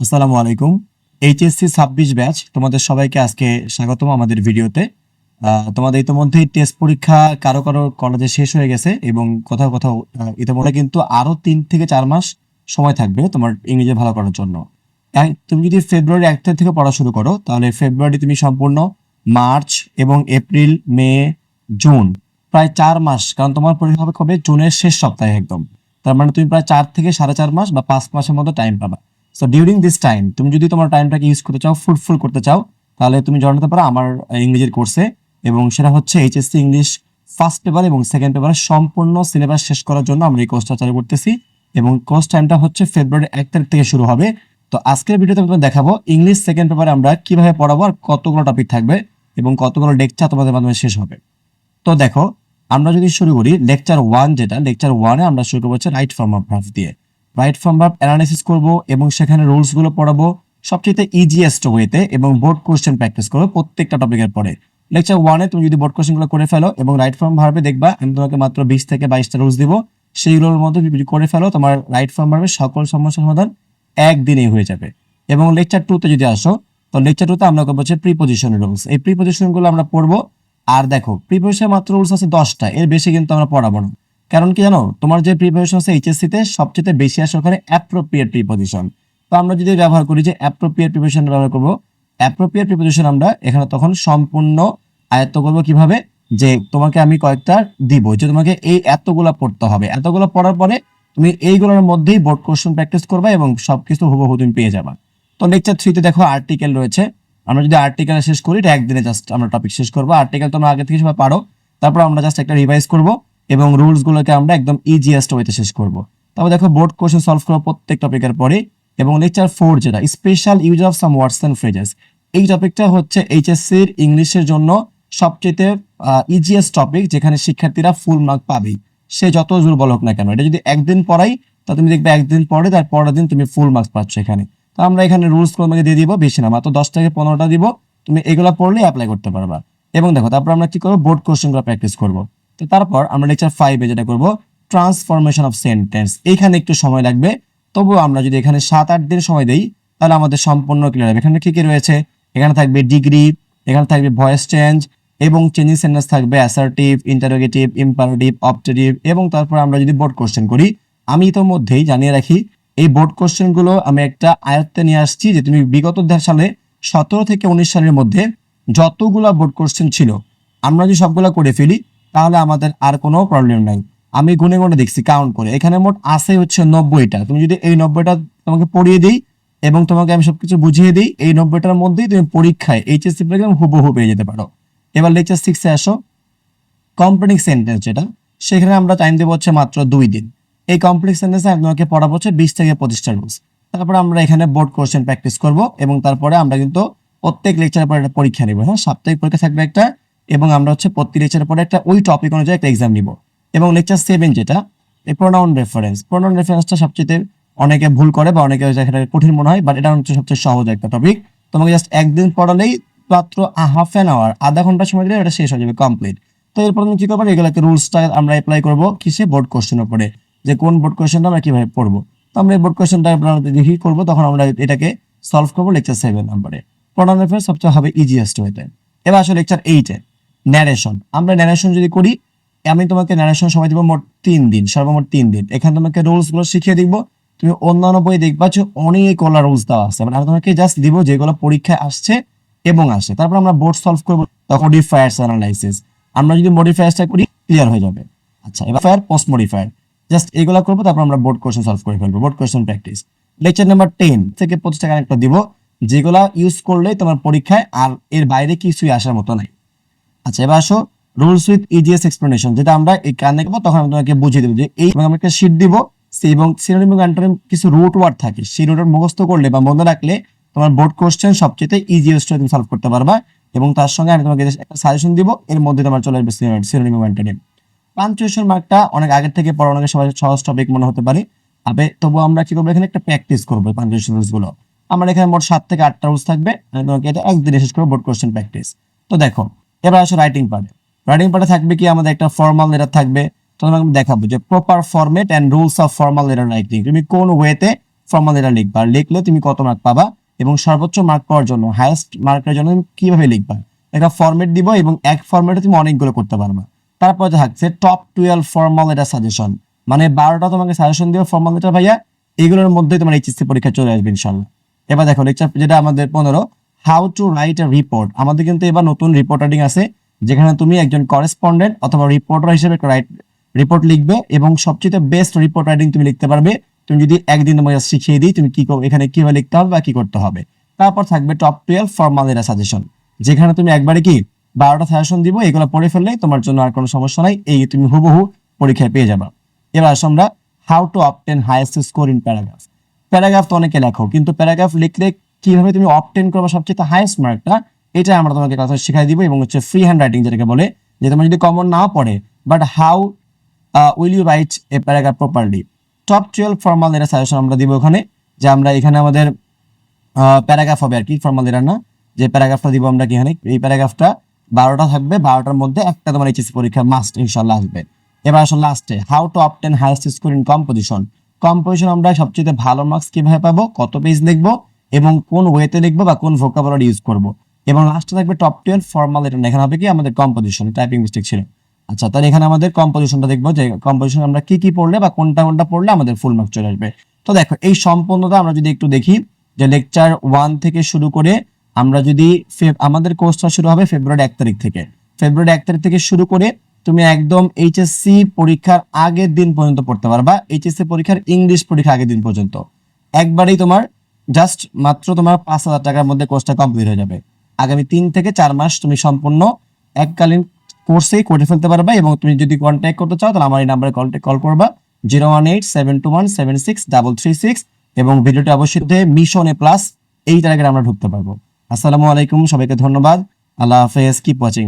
আসসালামু আলাইকুম। এইচএসসি ছাব্বিশ ব্যাচ, তোমাদের সবাইকে আজকে স্বাগতম আমাদের ভিডিওতে। তোমাদের ইতিমধ্যেই টেস্ট পরীক্ষা কারও কারও কলেজে শেষ হয়ে গেছে এবং কোথাও কোথাও ইতিমধ্যে কিন্তু আরও তিন থেকে চার মাস সময় থাকবে তোমার ইংরেজি ভালো করার জন্য। তুমি যদি ফেব্রুয়ারি এক তারিখ থেকে পড়া শুরু করো, তাহলে ফেব্রুয়ারি তুমি সম্পূর্ণ মার্চ এবং এপ্রিল, মে, জুন, প্রায় চার মাস, কারণ তোমার পরীক্ষা হবে কবে? জুনের শেষ সপ্তাহে একদম। তার মানে তুমি প্রায় চার থেকে সাড়ে চার মাস বা পাঁচ মাসের মতো টাইম পাবা। সো ডিউরিং দিস টাইম তুমি যদি তোমার টাইমটাকে ইউজ করতে চাও ফুলফুল করতে চাও, তাহলে তুমি জানাতে পারো আমার ইংরেজির কোর্সে এবং সেটা হচ্ছে এইচএসসি ইংলিশ ফার্স্ট পেপার এবং সেকেন্ড পেপারে সম্পূর্ণ সিলেবাস শেষ করার জন্য আমরা এই কোর্সটা চালু করতেছি। এবং কোর্স টাইমটা হচ্ছে ফেব্রুয়ারি এক তারিখ থেকে শুরু হবে। তো আজকের ভিডিওতে তোমাদের দেখাবো ইংলিশ সেকেন্ড পেপারে আমরা কীভাবে পড়াবো আর কতগুলো টপিক থাকবে এবং কতগুলো লেকচার তোমাদের মাধ্যমে শেষ হবে। তো দেখো, আমরা যদি শুরু করি লেকচার ওয়ান যেটা লেকচার ওয়ানে আমরা শুরু করব হচ্ছে রাইট ফর্ম অফ ভার্ভ দিয়ে। রাইট ফর্ম ভার্ভ অ্যানালাইসিস করব এবং সেখানে রুলসগুলো পড়াবো, সবচেয়ে ইজিয়েস্ট ওয়েতে এবং বোর্ড কোশ্চেন প্র্যাকটিস করব প্রত্যেকটা টপিকের পরে। লেকচার ওয়ানে তুমি যদি বোর্ড কোশ্চেনগুলো করে ফেলো এবং রাইট ফর্ম ভার্ভে দেখবা, আমি তোমাকে মাত্র বিশ থেকে বাইশটা রুলস দিব। সেইগুলোর মধ্যে যদি করে ফেলো, তোমার রাইট ফর্ম ভার্ভে সকল সমস্যার সমাধান একদিনেই হয়ে যাবে। এবং লেকচার টুতে যদি আসো, তো লেকচার টুতে আমরা হচ্ছে প্রিপোজিশন রুলস এই প্রিপোজিশনগুলো আমরা পড়ব। আর দেখো প্রিপারেশন মাত্র রুলস আছে দশটা, এর বেশি কিন্তু আমরা পড়াবো না। কারণ কি জানো? তোমার যে প্রিপারেশন আছে এইচএসসি তে সবচেয়ে বেশি আসে ওখানে অ্যাপ্রোপ্রিয়েট প্রিপোজিশন তো আমরা যদি ব্যবহার করি যে অ্যাপ্রোপ্রিয়েট প্রিপোজিশন ব্যবহার করব অ্যাপ্রোপ্রিয়েট প্রিপোজিশন আমরা এখানে তখন সম্পূর্ণ আয়ত্ত করব কীভাবে? যে তোমাকে আমি কয়েকটা দিব, যে তোমাকে এই এতগুলা পড়তে হবে। এতগুলো পড়ার পরে তুমি এইগুলোর মধ্যেই বোর্ড কোশ্চেন প্র্যাকটিস করবে এবং সবকিছু হুবহু তুমি পেয়ে যাবা। তো লেকচার থ্রিতে দেখো আর্টিকেল রয়েছে। আমরা যদি আর্টিকেল শেষ করি একদিনে জাস্ট আমরা টপিক শেষ করব। আর্টিকেল তোমরা আগে থেকে সবাই পারো। তারপর আমরা জাস্ট একটা রিভাইজ করব। এবং রুলস গুলোকে আমরা একদম ইজিয়েস্ট ওয়েতে শেষ করব। তারপর দেখো বোর্ড কোশ্চেন সলভ করব প্রত্যেক টপিকের পরে এবং লেকচার ফোর যেটা special use of some words and phrases এই টপিকটা হচ্ছে এইচএসসির ইংলিশের জন্য সবচেয়ে ইজিয়েস্ট টপিক যেখানে শিক্ষার্থীরা ফুল মার্ক পাবেই। সে যত দুর্বল হোক না কেন, এটা যদি একদিন পড়াই, তা তুমি দেখবে একদিন পরে তার পরের দিন তুমি ফুল মার্কস পাচ্ছ এখানে। তো আমরা এখানে রুলস তোমাকে দিয়ে দিব, বেশি না, মাত্র দশ থেকে পনেরোটা দিব। তুমি এগুলো পড়লে অ্যাপ্লাই করতে পারবা। এবং দেখো, তারপর আমরা কি করব বোর্ড কোশ্চেনগুলো প্র্যাকটিস করব। তো তারপর আমরা লেকচার ফাইভে যেটা করব ট্রান্সফরমেশন অফ সেন্টেন্স এখানে একটু সময় লাগবে, তবুও আমরা যদি এখানে সাত, আট দিন সময় দেই, তাহলে আমাদের সম্পূর্ণ ক্লিয়ার হবে। এখানে কি কি রয়েছে? এখানে থাকবে ডিগ্রি এখানে থাকবে ভয়েস চেঞ্জ এবং চেঞ্জিং সেন্টেন্স থাকবে অ্যাসার্টিভ ইন্টারোগেটিভ ইম্পারেটিভ অপটেটিভ এবং তারপর আমরা যদি বোর্ড কোশ্চেন করি, আমি ইতোমধ্যেই জানিয়ে রাখি, এই বোর্ড কোশ্চেনগুলো আমি একটা আয়ত্তে নিয়ে আসছি যে তুমি বিগত সালে সতেরো থেকে উনিশ সালের মধ্যে যতগুলা বোর্ড কোশ্চেন ছিল, আমরা যদি সবগুলা করে ফেলি তাহলে আমাদের আর কোনো প্রবলেম নাই। আমি গুনে গুনে দেখছি কাউন্ট করে। এখানে মোট আছে হচ্ছে নব্বইটা। তুমি যদি এই নব্বইটা তোমাকে পড়িয়ে দিই এবং তোমাকে আমি সবকিছু বুঝিয়ে দিই, এই নব্বইটার মধ্যেই তুমি পরীক্ষায় এইচএসসি পরীক্ষা হুবহু পেয়ে যেতে পারো। এবার লেকচার সিক্সে আসো। কমপ্লেক্স সেন্টেন্স যেটা, সেখানে আমরা টাইম দেবো হচ্ছে মাত্র দুই দিন। এই কমপ্লেক্স সেন্টেন্সে আমি তোমাকে পড়াবো হচ্ছে বিশ থেকে পঁচিশটা রুলস তারপরে আমরা এখানে বোর্ড কোশ্চেন প্র্যাকটিস করব এবং তারপরে আমরা কিন্তু প্রত্যেক লেকচারের পরে একটা পরীক্ষা নিব। হ্যাঁ সাপ্তাহিক পরীক্ষা থাকবে একটা এবং আমরা হচ্ছে প্রতি লেকচারের পরে একটা ওই টপিক অনুযায়ী একটা এক্সাম নিব। এবং লেকচার সেভেন যেটা, এই প্রোনাউন রেফারেন্স প্রোনাউন রেফারেন্সটা সবচেয়ে অনেকে ভুল করে বা অনেকে কঠিন মনে হয় বাট এটা হচ্ছে সবচেয়ে সহজ একটা টপিক তোমাকে জাস্ট একদিন পড়ালেই মাত্র হাফ অ্যান আওয়ার আধা ঘণ্টা সময় দিলে এটা শেষ হয়ে যাবে কমপ্লিট তো এরপর তুমি কি করব? এগুলোকে রুলসটা আমরা অ্যাপ্লাই করব কিসে? বোর্ড কোশ্চেন উপরে। যে কোন বোর্ড কোশ্চেনটা আমরা কীভাবে পড়ব? তো আমরা এই বোর্ড কোশ্চেনটা দেখি করব? তখন আমরা এটাকে সলভ করব লেকচার সেভেন নাম্বারে প্রোনাউন রেফারেন্স সবচেয়ে হবে ইজিয়েস্ট ওয়েতে এবার আসলে লেকচার এইটে ন্যারেশন আমরা ন্যারেশন যদি করি, আমি তোমাকে ন্যারেশন সময় দিব মোট তিন দিন, সর্বমোট তিন দিন। এখানে তোমাকে রুলসগুলো শিখিয়ে দিব। তুমি অন্যান্য বই দেওয়া আছে। মানে তোমাকে জাস্ট দিব যেগুলো পরীক্ষায় আসছে এবং আসে তারপর আমরা বোর্ড সলভ করব তখন অ্যানালাইসিস আমরা যদি করি ক্লিয়ার হয়ে যাবে। আচ্ছা এবার ফায়ার পোস্ট মডিফায়ার জাস্ট এগুলো করব, তারপর আমরা বোর্ড কোশ্চেন সলভ করে ফেলব। Board question practice lecture number ten থেকে পঁচিশ টাকা একটা দিব। যেগুলা ইউজ করলে তোমার পরীক্ষায় আর এর বাইরে কিছুই আসার মতো নাই। আচ্ছা এবার আসো রুলস উইথ ইজিএস এক্সপ্লেনেশন যেটা আমরা এই কানে তখন আমি তোমাকে বুঝিয়ে দেবো যে এই আমরা একটা শিট দিব এবং সিনোনিম এবং অ্যান্টোনিম কিছু রুট ওয়ার্ড থাকে, সেই রুট ওয়ার্ড মুখস্থ করলে বা মনে রাখলে তোমার বোর্ড কোশ্চেন সবচেয়ে ইজিয়েস্ট তুমি সলভ করতে পারবা এবং তার সঙ্গে আমি তোমাকে একটা সাজেশন দিব, এর মধ্যে তোমার চলে আসবে সিনোনিম এবং অ্যান্টোনিম পাঞ্চুয়েশন মার্কটা অনেক আগের থেকে পড়া অনেকে সবাই সহজ টপিক মনে হতে পারে তবে তবু আমরা কি করব এখানে একটা প্র্যাকটিস করব পাঞ্চুয়েশন রুলসগুলো। আমার এখানে মোট সাত থেকে আটটা রুলস থাকবে, আমি তোমাকে এটা একদিনে শেষ করব বোর্ড কোশ্চেন প্র্যাকটিস তো দেখো এবার আসো রাইটিং পার্টে রাইটিং পার্টে থাকবে কি? আমাদের একটা ফর্মাল লেটার থাকবে। তোমাকে আমি দেখাবো যে proper format and rules of formal letter writing তুমি কোন ওয়েতে ফর্মাল লেটার লিখবা? লিখলে তুমি কত মার্ক পাবা? এবং সর্বোচ্চ মার্ক পাওয়ার জন্য হাইয়েস্ট মার্কের জন্য তুমি কীভাবে লিখবা? একটা ফরম্যাট দিব এবং এক ফরম্যাটে তুমি অনেকগুলো করতে পারবা। তারপরে থাকছে top twelve formal letter suggestion মানে বারোটা তোমাকে সাজেশন দিও ফর্মাল লেটার ভাইয়া। এগুলোর মধ্যে তোমার এইচএসসি পরীক্ষা চলে আসবে ইনশাল্লাহ। এবার দেখো লেকচার যেটা আমাদের পনেরো। How to write a report আমাদের কিন্তু এবার নতুন রিপোর্ট আছে, যেখানে তুমি একজন করেসপন্ডেন্ট অথবা রিপোর্টার হিসেবে রাইট রিপোর্ট লিখবে এবং সবচেয়ে বেস্ট রিপোর্ট রাইটিং তুমি লিখতে পারবে। তুমি যদি একদিন তোমাকে শিখিয়ে দিই, তুমি কি এখানে কীভাবে লিখতে হবে বা কি করতে হবে। তারপর থাকবে টপ টুয়েলভ ফর্মাল এরা সাজেশন যেখানে তুমি একবারে কি বারোটা সাজেশন দিব, এগুলো পড়ে ফেললে তোমার জন্য আর কোনো সমস্যা নাই, এই তুমি হুবহু পরীক্ষায় পেয়ে যাবা। এবার আসো আমরা how to obtain highest score in paragraph paragraph তো অনেকে লেখো, কিন্তু প্যারাগ্রাফ লিখলে কীভাবে তুমি অপটেন করবে সবচেয়ে হাইয়েস্ট মার্কটা এটা আমরা তোমাকে কথা শিখাই দিব এবং হচ্ছে ফ্রি হ্যান্ড রাইটিং যেটাকে বলে, যে তোমার যদি কমন নাও পড়ে but how will you write a paragraph properly top twelve formal এটা সাজেশন আমরা দিব ওখানে, যে আমরা এখানে আমাদের প্যারাগ্রাফ হবে আর কি ফর্মাল এরা না, যে প্যারাগ্রাফটা দিব আমরা কি এখানে, এই প্যারাগ্রাফটা বারোটা থাকবে, বারোটার মধ্যে একটা তোমার এইচএসসি পরীক্ষা মাস্ট ইনশাল্লাহ আসবে। এবার আসলে লাস্টে how to obtain highest score in composition composition আমরা সবচেয়ে ভালো মার্কস কীভাবে পাবো, কত পেজ লিখব এবং কোন ওয়েতে লিখব বা কোন ভোকাবুলারি ইউজ করব। এবং লাস্টে থাকবে টপ টুয়েলভ ফর্মাল এটা এখানে হবে কি? আমাদের কম্পোজিশন টাইপিং মিস্টেক ছিল। আচ্ছা তাহলে এখানে আমাদের কম্পোজিশনটা দেখব যে কম্পোজিশন আমরা কি কি পড়লে বা কোনটা কোনটা পড়লে আমাদের ফুল মার্ক চলে আসবে। তো দেখো, এই সম্পূর্ণটা আমরা যদি একটু দেখি, যে লেকচার ওয়ান থেকে শুরু করে আমরা যদি আমাদের কোর্সটা শুরু হবে ফেব্রুয়ারি এক তারিখ থেকে। ফেব্রুয়ারি এক তারিখ থেকে শুরু করে তুমি একদম এইচএসসি পরীক্ষার আগের দিন পর্যন্ত পড়তে পারবা। এইচএসসি পরীক্ষার ইংলিশ পরীক্ষা আগের দিন পর্যন্ত। একবারেই তোমার জাস্ট মাত্র তোমার পাঁচ হাজার টাকার মধ্যে কোর্সটা কমপ্লিট হয়ে যাবে। আগামী তিন থেকে চার মাস তুমি সম্পূর্ণ এককালীন কোর্সেই করে ফেলতে পারবে এবং তুমি যদি কন্ট্যাক্ট করতে চাও, তাহলে আমার এই নাম্বারে কন্ট্যাক্ট কল করবা। Zero one eight seven two one seven six double three six এবং ভিডিওটা অবশ্যই মিশন এ প্লাস এই তারিখে আমরা ঢুকতে পারব। আসসালামু আলাইকুম, সবাইকে ধন্যবাদ। আল্লাহ হাফেজ কিপ ওয়াচিং